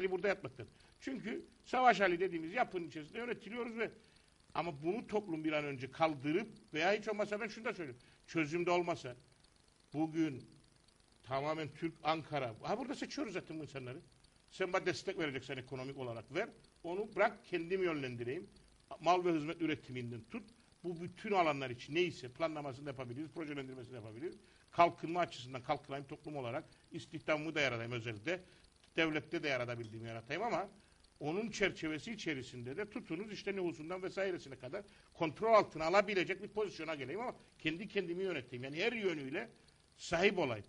burada yatmaktan. Çünkü savaş hali dediğimiz yapının içerisinde yönetiliyoruz ve ama bunu toplum bir an önce kaldırıp veya hiç olmazsa ben şunu da söyleyeyim. Çözümde olmasa bugün tamamen Türk Ankara. Ha burada seçiyoruz zaten bu insanları. Sen bana destek vereceksen ekonomik olarak ver. Onu bırak kendim yönlendireyim. Mal ve hizmet üretiminden tut. Bu bütün alanlar için neyse planlamasını yapabiliriz, projelendirmesini yapabiliriz. Kalkınma açısından kalkınayım toplum olarak istihdamımı da yaratayım özellikle. Devlette de yaratabildiğimi yaratayım ama onun çerçevesi içerisinde de tutunuz işte nüfusundan vesairesine kadar kontrol altına alabilecek bir pozisyona geleyim ama kendi kendimi yöneteyim. Yani her yönüyle sahip olayım.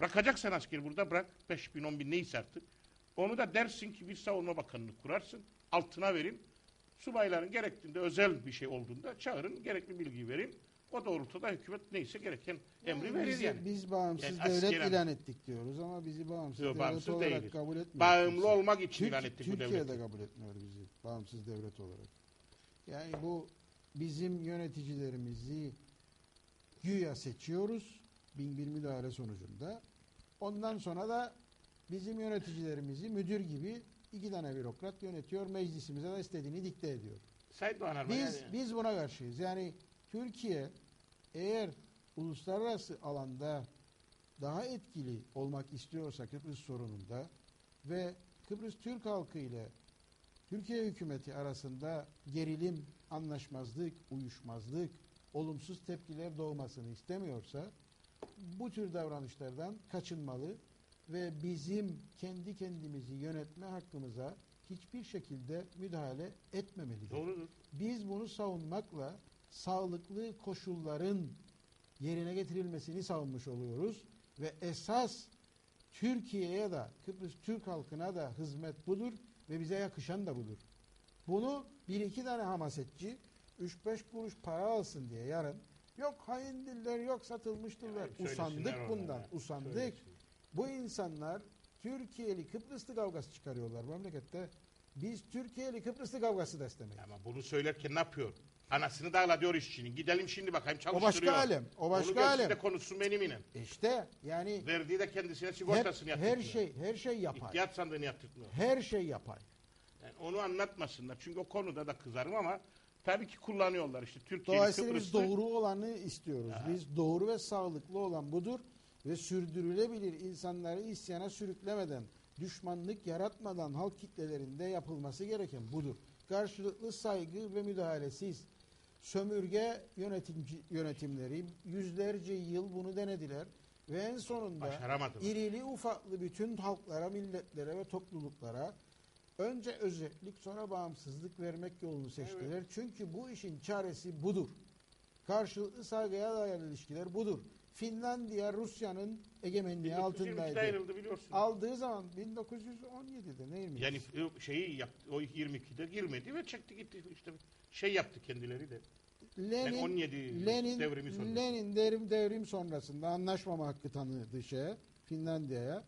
Bırakacaksan askeri burada bırak. 5 bin 10 bin neyse artık. Onu da dersin ki bir savunma bakanlığı kurarsın. Altına verin. Subayların gerektiğinde özel bir şey olduğunda çağırın. Gerekli bilgiyi verin. O doğrultuda hükümet neyse gereken emri verir biz, yani. Biz bağımsız Yani devlet askeren- ilan ettik diyoruz ama bizi bağımsız Yok, devlet bağımsız olarak değiliz. kabul etmiyor. Bağımlı kimse. olmak için Türk- ilan ettik bu Türkiye devleti. de kabul etmiyor bizi bağımsız devlet olarak. Yani bu bizim yöneticilerimizi güya seçiyoruz bin bir müdahale sonucunda. Ondan sonra da bizim yöneticilerimizi müdür gibi iki tane bürokrat yönetiyor. Meclisimize de istediğini dikte ediyor. Said Doğan Biz yani. biz buna karşıyız. Yani Türkiye eğer uluslararası alanda daha etkili olmak istiyorsa Kıbrıs sorununda ve Kıbrıs Türk halkı ile Türkiye hükümeti arasında gerilim, anlaşmazlık, uyuşmazlık, olumsuz tepkiler doğmasını istemiyorsa bu tür davranışlardan kaçınmalı ve bizim kendi kendimizi yönetme hakkımıza hiçbir şekilde müdahale etmemelidir. Doğrudur. Biz bunu savunmakla sağlıklı koşulların yerine getirilmesini savunmuş oluyoruz ve esas Türkiye'ye de Kıbrıs Türk halkına da hizmet budur ve bize yakışan da budur. Bunu bir iki tane hamasetçi 3-5 kuruş para alsın diye yarın yok haindirler yok satılmıştırlar. Ya, söylesinler usandık bundan ya. usandık. Söylesin. Bu insanlar Türkiye'li Kıbrıslı kavgası çıkarıyorlar memlekette. Biz Türkiye'li Kıbrıslı kavgası da istemeyiz. Ama bunu söylerken ne yapıyor? Anasını dağla diyor işçinin. Gidelim şimdi bakayım O çalıştırıyor. başka alem. O başka Onu alem. de konuşsun benimle. İşte yani Verdiği de kendisine her, sigortasını her yaptırtmıyor. şey her şey yapay. İhtiyat sandığını yaptırtmıyor. Her şey yapay. Yani onu anlatmasınlar. Çünkü o konuda da kızarım ama tabii ki kullanıyorlar işte Türkiye'li Dolayısıyla biz doğru olanı istiyoruz. Biz doğru ve sağlıklı olan budur ve sürdürülebilir insanları isyana sürüklemeden, düşmanlık yaratmadan halk kitlelerinde yapılması gereken budur. Karşılıklı saygı ve müdahalesiz. Sömürge yönetimci, yönetimleri yüzlerce yıl bunu denediler ve en sonunda irili ufaklı bütün halklara, milletlere ve topluluklara önce özellik sonra bağımsızlık vermek yolunu seçtiler. Çünkü bu işin çaresi budur. Karşılıklı saygıya dayalı ilişkiler budur. Finlandiya Rusya'nın egemenliği 1922'de altındaydı. ayrıldı biliyorsun. Aldığı zaman 1917'de neymiş? Yani o şeyi yaptı. O 22'de girmedi ve çekti gitti. işte şey yaptı kendileri de. Lenin, Yani 17 Lenin, devrimi sonrası. Lenin devrim, devrim sonrasında anlaşmama hakkı tanıdı şeye, Finlandiya'ya.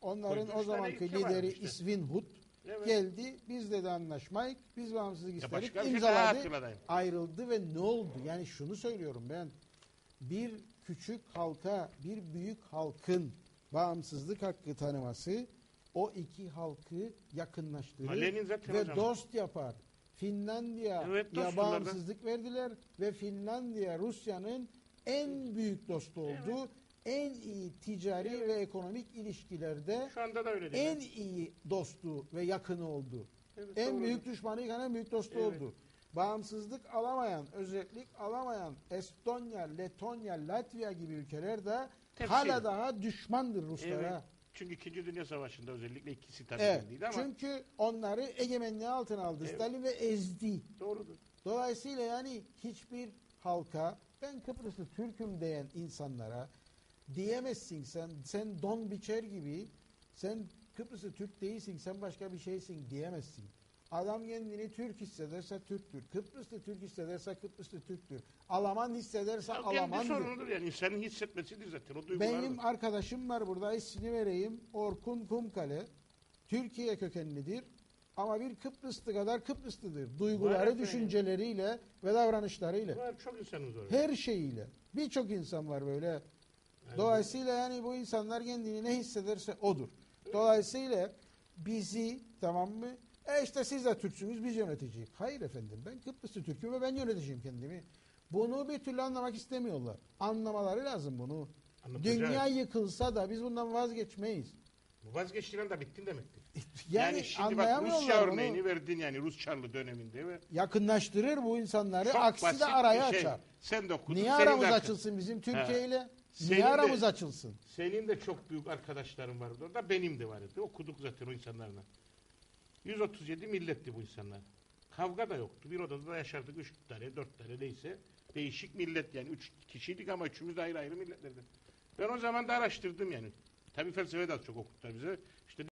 Onların o zamanki lideri işte. Isvinhut Evet. geldi. Bizle de anlaşmayık. Biz bağımsızlık istedik. şey imzaladı. Ayrıldı ve ne oldu? Yani şunu söylüyorum ben. Bir küçük halka, bir büyük halkın bağımsızlık hakkı tanıması o iki halkı yakınlaştırır ve hocam. dost yapar. Finlandiya Evet, ya bağımsızlık verdiler ve Finlandiya Rusya'nın en büyük dostu oldu. En iyi ticari ve ekonomik ilişkilerde Şu anda da öyle değil. en iyi dostu ve yakını oldu. Evet, en doğru. büyük düşmanıyken en büyük dostu Evet. oldu. Bağımsızlık alamayan, özellik alamayan Estonya, Letonya, Latvia gibi ülkeler de Tepsi. hala daha düşmandır Ruslara. Evet. Çünkü 2. Dünya Savaşı'nda özellikle ikisi tabii Evet. belliydi ama Çünkü onları egemenliği altına aldı Evet. Stalin ve ezdi. doğrudur. Dolayısıyla yani hiçbir halka ben Kıbrıslı Türk'üm diyen insanlara diyemezsin sen sen don biçer gibi sen Kıbrıslı Türk değilsin sen başka bir şeysin diyemezsin. Adam kendini Türk hissederse Türktür. Kıbrıslı Türk hissederse Kıbrıslı Türktür. Alaman hissederse Ya kendi Alamandır. sorunudur yani insanın hissetmesidir zaten o duygulardır. Benim arkadaşım var burada ismini vereyim. Orkun Kumkale. Türkiye kökenlidir. Ama bir Kıbrıslı kadar Kıbrıslıdır. Duyguları, düşünceleriyle ve davranışlarıyla. Var çok insanımız var. Her şeyiyle. Birçok insan var böyle. Dolayısıyla yani bu insanlar kendini ne hissederse odur. Dolayısıyla bizi tamam mı? E işte siz de Türksünüz biz yöneteceğiz. Hayır efendim ben Kıbrıslı Türk'üm ve ben yöneteceğim kendimi. Bunu bir türlü anlamak istemiyorlar. Anlamaları lazım bunu. Anlatacağız. Dünya yıkılsa da biz bundan vazgeçmeyiz. Bu vazgeçtiren de bittin demektir. Yani, Yani, şimdi bak Rusya onu. örneğini verdin yani Rus Çarlı döneminde ve Yakınlaştırır bu insanları. çok Aksi de arayı bir şey. açar. Sen de okudun. Niye de aramız açılsın bizim Türkiye ile? Senin Niye de- aramız açılsın? Senin de çok büyük arkadaşların vardı orada. Benim de vardı. Okuduk zaten o insanlarla. 137 milletti bu insanlar. Kavga da yoktu. Bir odada da yaşardık. Üç tane, dört tane neyse. Değişik millet yani. Üç kişiydik ama üçümüz de ayrı ayrı milletlerden. Ben o zaman da araştırdım yani. Tabii felsefe de çok okuttular bize.